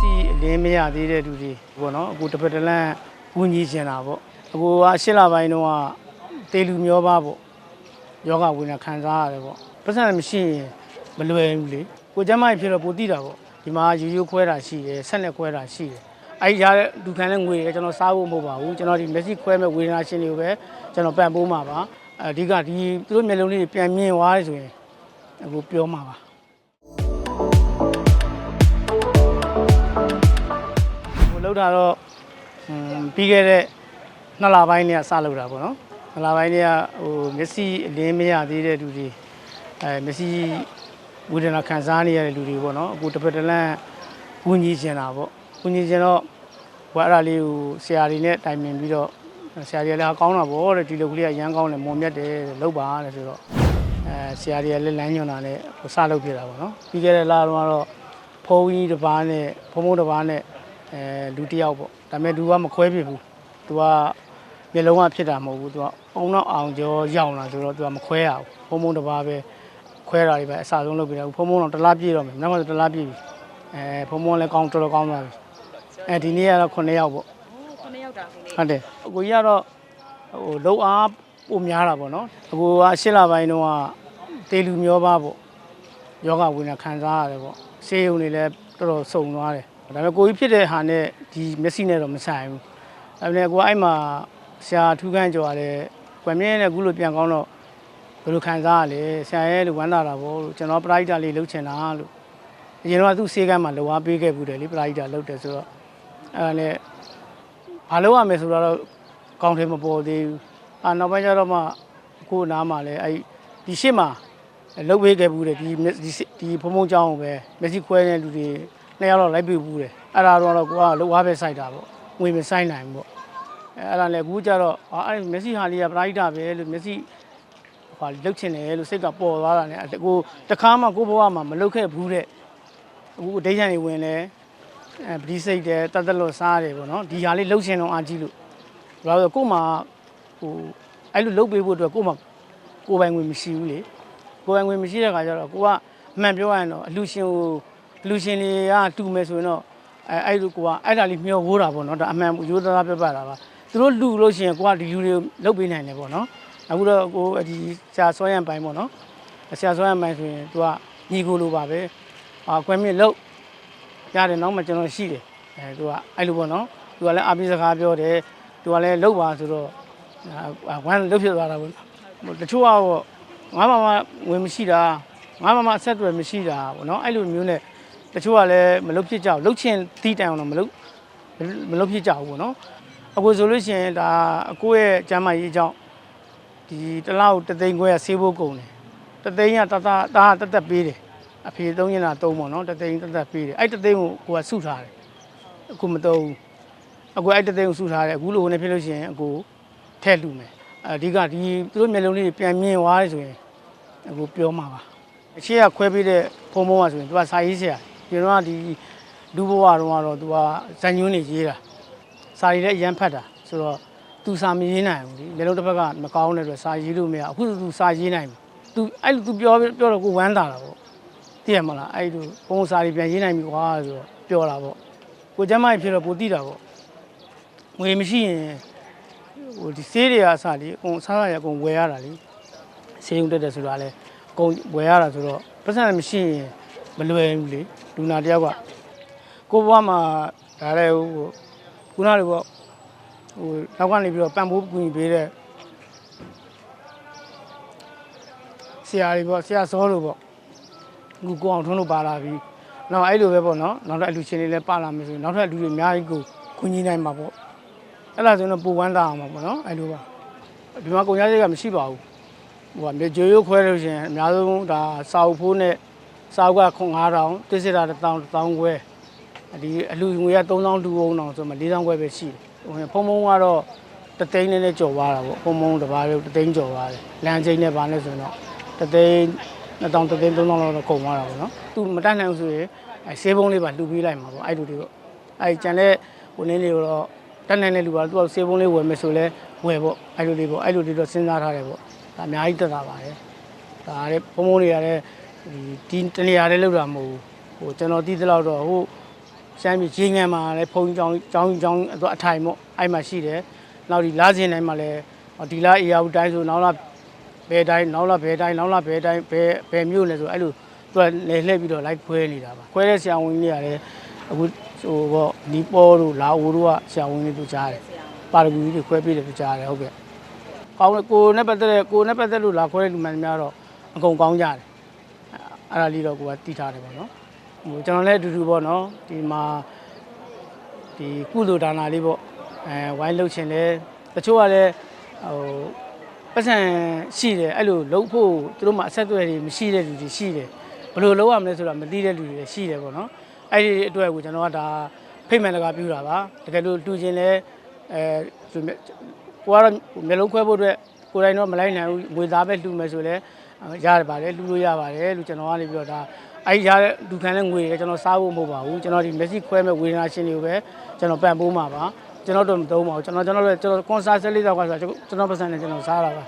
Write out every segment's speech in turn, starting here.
စီအလင်းမရသေးတဲ့လူတွေပေါ့နော်အခုတစ်ပတ်တစ်လန့်ဝင်ကြီးကျင်တာပေါ့အခုကရှစ်လပိုင်းတုန်းကတေလူမျောပါပေါ့ယောဂဝိညာဉ်ခံစားရတယ်ပေါ့ပတ်စံမရှိရင်မလွယ်ဘူးလေကိုကျမ်းမကြီးဖြစ်တော့ပိုတိတာပေါ့ဒီမှာယူယူခွဲတာရှိတယ်ဆက်နဲ့ခွဲတာရှိတယ်အဲ့ဒီရတဲ့လူခံတဲ့ငွေတွေကျွန်တော်စားဖို့မဟုတ်ပါဘူးကျွန်တော်ဒီမျက်စိခွဲမဲ့ဝေဒနာရှင်တွေကိုပဲကျွန်တော်ပံ့ပိုးမှာပါအဓိကဒီသူတို့မျိုးလုံးလေးတွေပြန်မြင်သွားရဆိုရင်အခုပြောမှာပါ လှုပ်တာတော့ပြီးခဲ့တဲ့နှစ်လပိုင်းတည်းကစလှုပ်တာပေါ့နော်နှစ်လပိုင်းတည်းကဟိုမျက်စိအလင်းမရသေးတဲ့လူတွေအဲမျက်စိဝေဒနာခံစားနေရတဲ့လူတွေပေါ့နော်အခုတစ်ဖက်တစ်လမ်းဝဉီကျင်တာပေါ့ဝဉီကျင်တော့ဘာအဲ့ဒါလေးကိုဆရာတွေနဲ့တိုင်ပင်ပြီးတော့ဆရာတွေလည်းကောင်းတာပေါ့တဲ့ဒီလိုကလေးကရမ်းကောင်းတယ်မွန်မြတ်တယ်လောက်ပါတဲ့ဆိုတော့အဲဆရာတွေကလည်းလမ်းညွှန်တာနဲ့စလုပ်ပြတာပေါ့နော်ပြီးခဲ့တဲ့လတော့ဖုန်းကြီးတစ်ပါးနဲ့ဖုန်းဖုန်းတစ်ပါးနဲ့ အဲလူတစ်ယောက်ပေါ့ဒါပေမဲ့သူကမခွဲဖြစ်ဘူးသူကမျက်လုံးကဖြစ်တာမဟုတ်ဘူးသူကအုံနောက်အောင်ကျော်ရောက်လာဆိုတော့သူကမခွဲရဘူးဖုံဖုံတစ်ပါးပဲခွဲတာတွေပဲအစားဆုံးလုပ်ပြတယ်ဖုံဖုံတော့တစ်လားပြည့်တော့မယ်နောက်မှဆိုတစ်လားပြည့်ပြီအဲဖုံဖုံလည်းကောင်းတော်တော်ကောင်းသွားပြီအဲဒီနေ့ကတော့9ယောက်ပေါ့ခုနှစ်ယောက်တာခုလေးဟုတ်တယ်အကိုကြီးကတော့ဟိုလုံအားပိုများတာပေါ့နော်အကိုကရှစ်လပိုင်းတုန်းကတေလူမျောပါပေါ့ယောဂဝိညာဉ်ခံစားရတယ်ပေါ့ဆေးရုံတွေလည်းတော်တော်စုံသွားတယ် ဒါပေမဲ့ကိုကြီးဖြစ်တဲ့ဟာနဲ့ဒီမျက်စိနဲ့တော့မဆိုင်ဘူးဒါပေမဲ့ကိုကအဲ့မှာဆရာထူးခန့်ကြော်ရတယ်ကွယ်မြင့်နဲ့အခုလိုပြန်ကောင်းတော့ဘယ်လိုခံစားရလဲဆရာရဲ့လို့ဝမ်းသာတာပေါ့လို့ကျွန်တော်ပရိုက်တာလေးလှုပ်ချင်တာလို့အရင်တော့သူ့ဆေးကမ်းမှာလောအားပေးခဲ့ဘူးတယ်လေပရိုက်တာလှုပ်တယ်ဆိုတော့အဲ့ဒါနဲ့ဘာလို့ရမယ်ဆိုတော့ကောင်းတယ်မပေါ်သေးဘူးအာနောက်ပိုင်းကျတော့မှကိုယ်နားမှာလည်းအဲ့ဒီရှစ်မှာလုတ်ပေးခဲ့ဘူးတယ်ဒီဒီဒီဖုံဖုံကြောင်းကိုပဲမျက်စိခွဲတဲ့လူတွေ နှစ်ယောက်တော့လိုက်ပေးဘူးတယ်အဲ့ဒါတော့ကိုကလှုပ်အားပဲစိုက်တာပေါ့ငွေမဆိုင်နိုင်ဘူးပေါ့အဲ့ဒါလည်းအခုကျတော့အာအဲ့မျက်စိဟာလေးကပရိုက်တာပဲလို့မျက်စိဟိုလုတ်ချင်တယ်လို့စိတ်ကပေါ်သွားတာ ਨੇ ကိုတခါမှကိုဘဝမှာမလုတ်ခဲ့ဘူးတဲ့အခုအတိတ်ချန်နေဝင်လဲအဲပတိစိတ်တယ်တတ်တလို့စားတယ်ပေါ့နော်ဒီဟာလေးလှုပ်ရှင်တော့အားကြီးလို့ဘာလို့လဲကို့မှာဟိုအဲ့လိုလှုပ်ပေးဖို့အတွက်ကို့မှာကိုယ်ပိုင်ငွေမရှိဘူးလေကိုယ်ပိုင်ငွေမရှိတဲ့ခါကျတော့ကိုကအမှန်ပြောရရင်တော့အလူရှင်ကိုအ လူရှင်တွေကတူမယ်ဆိုရင်တော့အဲအဲ့လိုကိုကအဲ့ဒါလေးမျောဝိုးတာပေါ့နော်ဒါအမှန်ရိုးသားသားပြပတာပါသူတို့လူလို့ရှိရင်ကိုကဒီလူတွေလှုပ်ပေးနိုင်တယ်ပေါ့နော်အခုတော့ကိုဒီဆရာဆွဲရန်ပိုင်းပေါ့နော်ဆရာဆွဲရန်ပိုင်းဆိုရင်သူကညီကိုလိုပါပဲအာကွယ်မြင့်လှုပ်ရတယ်နောက်မှကျွန်တော်ရှိတယ်အဲသူကအဲ့လိုပေါ့နော်သူကလည်းအပိစကားပြောတယ်သူကလည်းလှုပ်ပါဆိုတော့အာဝမ်းလှုပ်ဖြစ်သွားတာပေါ့တချို့ကတော့ငါမမဝင်မရှိတာငါမမအဆက်အသွယ်မရှိတာပေါ့နော်အဲ့လိုမျိုးနဲ့ တချို့ကလည်းမလှုပ်ဖြစ်ကြဘူးလှုပ်ချင်တီးတိုင်အောင်တော့မလှုပ်မလှုပ်ဖြစ်ကြဘူးပေါ့နော်အခုဆိုလို့ရှိရင်ဒါအကိုရဲ့ကျမ်းမာရေးအကြောင်းဒီတစ်လောက်တသိန်းခွဲကဆေးဖို့ကုန်တယ်တသိန်းကတသားတာတသက်ပေးတယ်အဖေသုံးရင်တာသုံးပေါ့နော်တသိန်းတက်တက်ပေးတယ်အဲ့တသိန်းကိုကိုကစုထားတယ်အခုမသုံးဘူးအခုအဲ့တသိန်းကိုစုထားတယ်အခုလိုနဲ့ဖြစ်လို့ရှိရင်အခုထည့်လူမယ်အဓိကဒီသူတို့မျိုးလုံးလေးတွေပြန်မြင်သွားတယ်ဆိုရင်အခုပြောမှာပါအရှိကခွဲပေးတဲ့ဖုံဖုံကဆိုရင်သူကစာရေးဆရာ ဒီတော့ကဒီလူဘဝတုန်းကတော့သူကဇန်ညွန်းနေရေးတာစာရေးလည်းအရန်ဖတ်တာဆိုတော့သူစာမရေးနိုင်ဘူးလေမျိုးလုံးတစ်ဖက်ကမကောင်းတဲ့အတွက်စာရေးလို့မရအခုသူစာရေးနိုင်တယ်သူအဲ့လိုသူပြောပြောတော့ကိုဝမ်းသာတာပေါ့သိရမလားအဲ့လိုပုံစာတွေပြန်ရေးနိုင်ပြီကွာဆိုတော့ပြောတာပေါ့ကိုကျမ်းမကြီးဖြစ်တော့ပိုတိတာပေါ့ငွေမရှိရင်ဟိုဒီဆေးတွေအစားလေးအကုန်စားရရအကုန်ဝယ်ရတာလေဆေးရုံတက်တယ်ဆိုတာလဲအကုန်ဝယ်ရတာဆိုတော့ပတ်စံမရှိရင် မလွယ်ဘူးလေလူနာတယောက်ကကိုဘွားမှာဒါလည်းဟိုခုနကပေါ့ဟိုနောက်ကနေပြီးတော့ပံပိုးကူညီပေးတဲ့ဆရာတွေပေါ့ဆရာစောလို့ပေါ့အခုကိုအောင်ထွန်းလို့ပါလာပြီ။နောက်အဲ့လိုပဲပေါ့နော်။နောက်ထပ်အလူရှင်တွေလည်းပါလာမယ်ဆိုရင်နောက်ထပ်လူတွေအများကြီးကိုခွင့်ကြီးနိုင်မှာပေါ့။အဲ့ဒါဆိုရင်ပူဝမ်းတာအောင်ပါပေါ့နော်။အဲ့လိုပါ။ဒီမှာကုန်ရစိတ်ကမရှိပါဘူး။ဟိုကမြေကြွေရိုးခွဲလို့ရှိရင်အများဆုံးဒါစာအုပ်ဖိုးနဲ့ စာအုပ်က9000တစ်စစ်တာ1000 1000ခွဲဒီအလူငွေက3000လူအောင်အောင်ဆိုမှ4000ခွဲပဲရှိတယ်။ဟိုဖုံဖုံကတော့တသိန်းနဲ့နဲ့ကြော်သွားတာပေါ့။ဖုံဖုံတစ်ပါးလေးတသိန်းကြော်သွားတယ်။လမ်းချင်းနဲ့ပါလဲဆိုရင်တော့တသိန်း2000 3000 3000လောက်တော့ကုန်သွားတာပေါ့နော်သူမတတ်နိုင်ဘူးဆိုရင်အဲဆေးဘုံလေးပါလှူပေးလိုက်မှာပေါ့အဲ့လူတွေပေါ့အဲကြံတဲ့ဟိုနည်းလေးတော့တတ်နိုင်တဲ့လူပါသူကဆေးဘုံလေးဝယ်မယ်ဆိုလဲဝယ်ပေါ့အဲ့လူလေးပေါ့အဲ့လူတွေတော့စဉ်းစားထားတယ်ပေါ့ဒါအများကြီးတက်တာပါတယ်ဒါလည်းဘုံဘုံတွေကလည်း ဒီဒီတနေရာလေးလောက်တာမဟုတ်ဘူးဟိုကျွန်တော်တီးသလောက်တော့ဟိုရှမ်းပြည်ချင်းငံမှာလည်းဖုန်းကြောင်းကြောင်းကြောင်းအထိုင်ပေါ့အဲ့မှာရှိတယ်နောက်ဒီလာစင်တိုင်းမှာလည်းဒီလာအေယာဦးတိုင်းဆိုနောက်လာဘယ်တိုင်းနောက်လာဘယ်တိုင်းနောက်လာဘယ်တိုင်းဘယ်ဘယ်မြို့လဲဆိုအဲ့လိုသူကလေလှည့်ပြီးတော့လိုက်ခွဲနေတာပါခွဲတဲ့ဆရာဝန်ကြီးတွေကလည်းအခုဟိုပေါ့နီပေါ်တို့လာအိုတို့ကဆရာဝန်ကြီးတို့ကြားတယ်ပါရဂူကြီးတွေခွဲပြီးတယ်သူကြားတယ်ဟုတ်ကဲ့ကောင်းတယ်ကိုနဲ့ပတ်သက်တဲ့ကိုနဲ့ပတ်သက်လို့လာခွဲတဲ့လူမှန်များတော့အကုန်ကောင်းကြတယ် အဲ့ဒါလေးတော့ကိုကတိထားတယ်ပေါ့နော်ဟိုကျွန်တော်လည်းအတူတူပေါ့နော်ဒီမှာဒီကုသိုလ်ဒါနာလေးပေါ့အဲဝိုင်းလှုပ်ရှင်လဲတချို့ကလည်းဟိုပတ်စံရှိတယ်အဲ့လိုလှုပ်ဖို့သူတို့မှအဆက်အသွယ်တွေမရှိတဲ့လူတွေရှိတယ်ဘယ်လိုလုပ်ရမလဲဆိုတာမသိတဲ့လူတွေလည်းရှိတယ်ပေါ့နော်အဲ့ဒီအတွက်ကိုကျွန်တော်ကဒါဖိတ်မှန်တကာပြူတာပါတကယ်လို့တူချင်းလဲအဲသူကိုကတော့မျိုးလုံးခွဲဖို့အတွက်ကိုယ်တိုင်တော့မလိုက်နိုင်ဘူးငွေသားပဲလှူမယ်ဆိုလဲ ရတယ်ပါတယ်လှူလို့ရပါတယ်လို့ကျွန်တော်ကနေပြီးတော့ဒါအဲ့ဒီရတဲ့ဒုက္ခနဲ့ငွေတွေကျွန်တော်စားဖို့မဟုတ်ပါဘူးကျွန်တော်ဒီမျက်စိခွဲမဲ့ဝေဒနာရှင်တွေကိုပဲကျွန်တော်ပံ့ပိုးမှာပါကျွန်တော်တို့မသုံးပါဘူးကျွန်တော်ကျွန်တော်တို့ကျွန်တော်ကွန်ဆာဆက်လေးတော့ကဆိုကျွန်တော်ပတ်စံနဲ့ကျွန်တော်စားတာပါ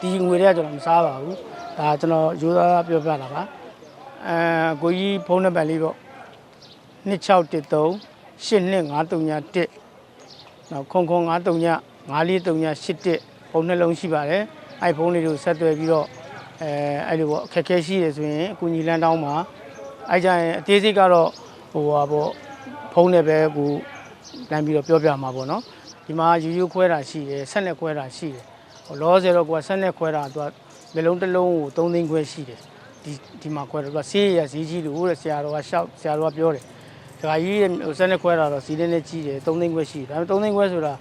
ဒီငွေတွေကကျွန်တော်မစားပါဘူးဒါကျွန်တော်ရိုးသားပြောပြတာပါအဲကိုကြီးဖုန်းနံပါတ်လေးပေါ့2613 825331နောက်ခုံခုံ939 943981ဖုန်းနှလုံးရှိပါတယ်အဲ့ဖုန်းလေးကိုဆက်သွယ်ပြီးတော့ အဲအဲ့လိုပေါ့အခက်အခဲရှိတယ်ဆိုရင်အကူညီလန်းတောင်းပါအဲ့ကြရင်အသေးစိတ်ကတော့ဟိုပါပေါ့ဖုန်းနဲ့ပဲကိုတန်းပြီးတော့ပြောပြမှာပေါ့နော်ဒီမှာယူယူခွဲတာရှိတယ်ဆက်နဲ့ခွဲတာရှိတယ်ဟိုလောဆယ်တော့ကိုကဆက်နဲ့ခွဲတာသူကမျိုးလုံးတစ်လုံးကို3သိန်းခွဲရှိတယ်ဒီဒီမှာခွဲတော့သူကဆေးရဈေးကြီးလို့တဲ့ဆရာတော်ကရှောက်ဆရာတော်ကပြောတယ်ဒကာကြီးရဲ့ဟိုဆက်နဲ့ခွဲတာတော့စီးလေးနဲ့ကြီးတယ်3သိန်းခွဲရှိတယ်ဒါပေမဲ့3သိန်းခွဲဆိုတာ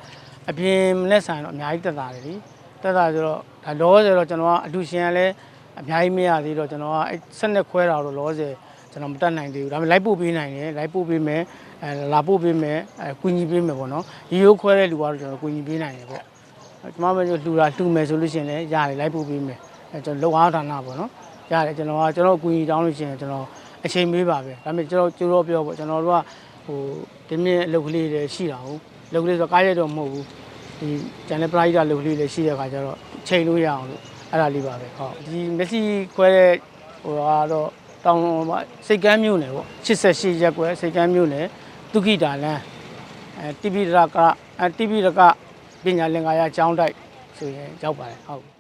အပြင်နဲ့ဆိုင်တော့အများကြီးတက်တာတယ်လीတက်တာဆိုတော့ဒါလောဆယ်တော့ကျွန်တော်ကအလူရှင်ကလည်း အများကြီးမရသေးတော့ကျွန်တော်ကအဲ့ဆက်နဲ့ခွဲတာတော့လောဆယ်ကျွန်တော်မတက်နိုင်သေးဘူးဒါပေမဲ့လိုက်ပို့ပေးနိုင်တယ်လိုက်ပို့ပေးမယ်အဲလာပို့ပေးမယ်အဲကူညီပေးမယ်ပေါ့နော်ရီရိုးခွဲတဲ့လူကတော့ကျွန်တော်ကူညီပေးနိုင်တယ်ပေါ့ကျွန်တော်မပြောလှူတာလှူမယ်ဆိုလို့ရှိရင်လည်းရတယ်လိုက်ပို့ပေးမယ်အဲကျွန်တော်လုံအားဌာနပေါ့နော်ရတယ်ကျွန်တော်ကကျွန်တော်ကူညီတောင်းလို့ရှိရင်ကျွန်တော်အချိန်မေးပါပဲဒါပေမဲ့ကျွန်တော်ကျိုးတော့ပြောပေါ့ကျွန်တော်တို့ကဟိုဒီမြင့်အလုပ်ကလေးတွေရှိတာဟုတ်အလုပ်ကလေးဆိုကားရတော့မဟုတ်ဘူးဒီကျန်တဲ့ပရိုက်တာလုပ်ကလေးတွေရှိတဲ့ခါကျတော့ချိန်လို့ရအောင်လို့ အဲ့ဒါလေးပါပဲဟုတ်ဒီမျက်စိခွဲတဲ့ဟိုကတော့တောင်စိတ်ကမ်းမြို့နယ်ပေါ့88ရက်ကွယ်စိတ်ကမ်းမြို့နယ်ဒုက္ခိတာလန်းအဲတိပိရကအဲတိပိရကပညာလင်္ကာရကျောင်းတိုက်ဆိုရင်ရောက်ပါတယ်ဟုတ်